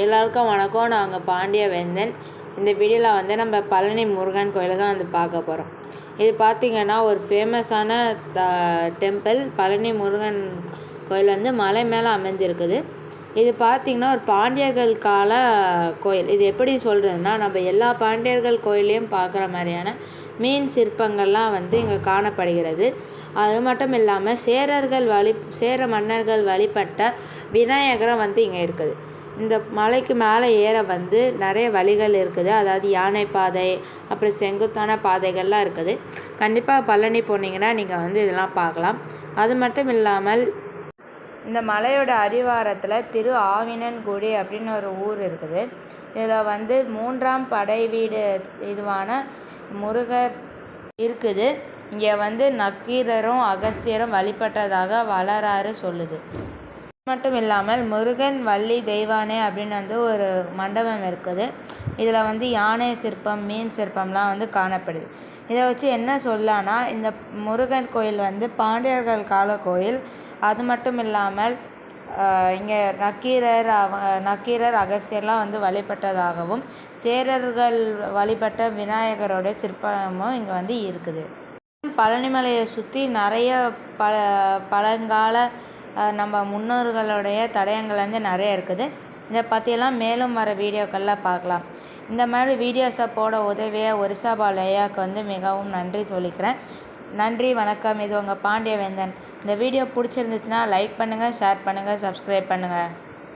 எல்லாருக்கும் வணக்கம். நான் உங்கள் பாண்டிய வேந்தன். இந்த வீடியோவில் வந்து நம்ம பழனி முருகன் கோயிலை தான் வந்து பார்க்க போகிறோம் இது பார்த்திங்கன்னா ஒரு ஃபேமஸான த டெம்பிள் பழனி முருகன் கோயில் வந்து மலை மேலே அமைஞ்சிருக்குது. இது பார்த்திங்கன்னா ஒரு பாண்டியர்கள் கால கோயில். இது எப்படி சொல்கிறதுனா நம்ம எல்லா பாண்டியர்கள் கோயிலையும் பார்க்குற மாதிரியான மீன் சிற்பங்கள்லாம் வந்து இங்கே காணப்படுகிறது. அது மட்டும் இல்லாமல் சேரர்கள் வழி சேர மன்னர்கள் வழிபட்ட விநாயகரம் வந்து இங்கே இருக்குது. இந்த மலைக்கு மேலே ஏற வந்து நிறைய வழிகள் இருக்குது. அதாவது யானை பாதை அப்புறம் செங்குத்தான பாதைகள்லாம் இருக்குது. கண்டிப்பாக பழனி போனீங்கன்னா நீங்கள் வந்து இதெல்லாம் பார்க்கலாம். அது மட்டும் இல்லாமல் இந்த மலையோட அடிவாரத்தில் திரு ஆவினன்குடி அப்படின்னு ஒரு ஊர் இருக்குது. இதில் வந்து மூன்றாம் படை வீடு இதுவான முருகர் இருக்குது. இங்கே வந்து நக்கீரரும் அகஸ்தியரும் வழிபட்டதாக வரலாறு சொல்லுது. மட்டும் இல்லாமல் முருகன் வள்ளி தெய்வானை அப்படின்னு வந்து ஒரு மண்டபம் இருக்குது. இதில் வந்து யானை சிற்பம் மீன் சிற்பம்லாம் வந்து காணப்படுது. இதை வச்சு என்ன சொல்லலான்னா இந்த முருகன் கோயில் வந்து பாண்டியர்கள் கால கோயில். அது மட்டும் இல்லாமல் இங்கே நக்கீரர் அவ நக்கீரர் அகசியர்லாம் வந்து வழிபட்டதாகவும் சேரர்கள் வழிபட்ட விநாயகரோட சிற்பமும் இங்கே வந்து இருக்குது. பழனிமலையை சுற்றி நிறைய ப பழங்கால நம்ம முன்னோர்களுடைய தடயங்கள் வந்து நிறைய இருக்குது. இதை பற்றியெல்லாம் மேலும் வர வீடியோக்களில் பார்க்கலாம். இந்த மாதிரி வீடியோஸை போட உதவியாக ஒரிசா பாலையாவுக்கு வந்து மிகவும் நன்றி சொல்லிக்கிறேன். நன்றி வணக்கம். இது உங்கள் பாண்டியவேந்தன். இந்த வீடியோ பிடிச்சிருந்துச்சுன்னா லைக் பண்ணுங்கள் ஷேர் பண்ணுங்கள் சப்ஸ்கிரைப் பண்ணுங்கள்